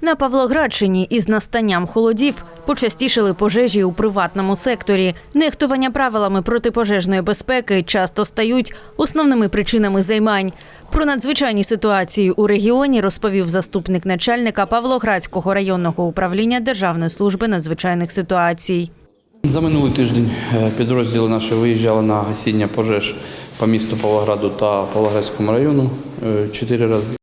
На Павлоградщині із настанням холодів почастішили пожежі у приватному секторі. Нехтування правилами протипожежної безпеки часто стають основними причинами займань. Про надзвичайні ситуації у регіоні розповів заступник начальника Павлоградського районного управління Державної служби надзвичайних ситуацій. За минулий тиждень е, підрозділи наші виїжджали на гасіння пожеж по місту Павлограду та Павлоградському району е, чотири рази.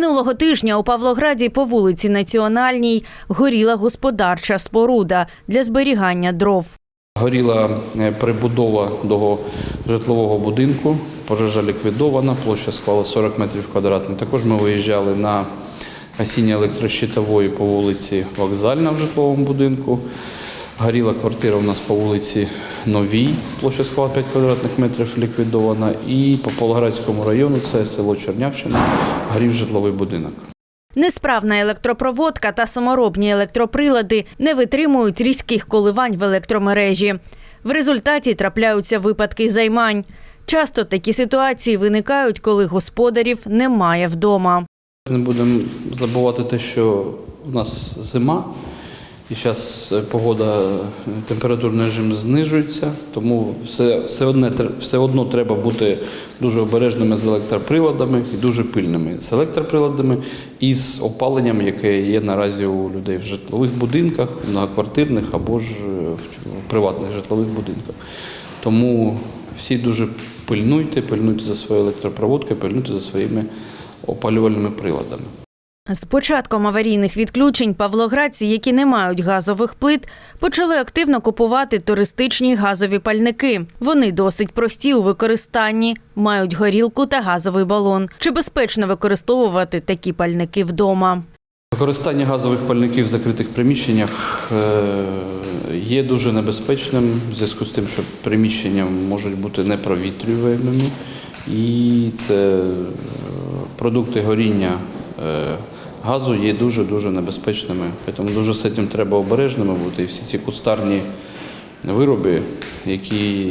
Минулого тижня у Павлограді по вулиці Національній горіла господарча споруда для зберігання дров. Горіла е, прибудова до житлового будинку, пожежа ліквідована, площа склала 40 метрів квадратних. Також ми виїжджали на гасіння електрощитової по вулиці Вокзальна в житловому будинку. Горіла квартира у нас по вулиці Новій, площа склала 5 квадратних метрів ліквідована. І по Павлоградському району, це село Чернявщина, горів житловий будинок. Несправна електропроводка та саморобні електроприлади не витримують різких коливань в електромережі. В результаті трапляються випадки займань. Часто такі ситуації виникають, коли господарів немає вдома. Не будемо забувати те, що у нас зима, і зараз погода, е, температурний режим знижується, тому все, все, одне, все одно треба бути дуже обережними з електроприладами і дуже пильними з електроприладами і з опаленням, яке є наразі у людей в житлових будинках, многоквартирних або ж е, в, приватних житлових будинках. Тому всі дуже пильнуйте, пильнуйте за свої електропроводки, пильнуйте за своїми опалювальними приладами. З початком аварійних відключень павлоградці, які не мають газових плит, почали активно купувати туристичні газові пальники. Вони досить прості у використанні, мають горілку та газовий балон. Чи безпечно використовувати такі пальники вдома? Використання газових пальників в закритих приміщеннях е, є дуже небезпечним в зв'язку з тим, що приміщення можуть бути непровітрюваними, і це е, продукти горіння е, газу є дуже дуже небезпечними. Тому дуже з цим треба обережними бути. І всі ці кустарні вироби, які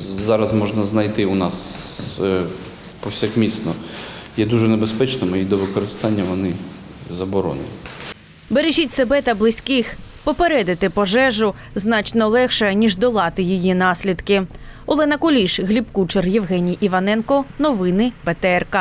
зараз можна знайти у нас е, повсякмісно, є дуже небезпечними і до використання вони заборонені. Бережіть себе та близьких. Попередити пожежу значно легше, ніж долати її наслідки. Олена Куліш, Гліб Кучер, Євгеній Іваненко. Новини ПТРК.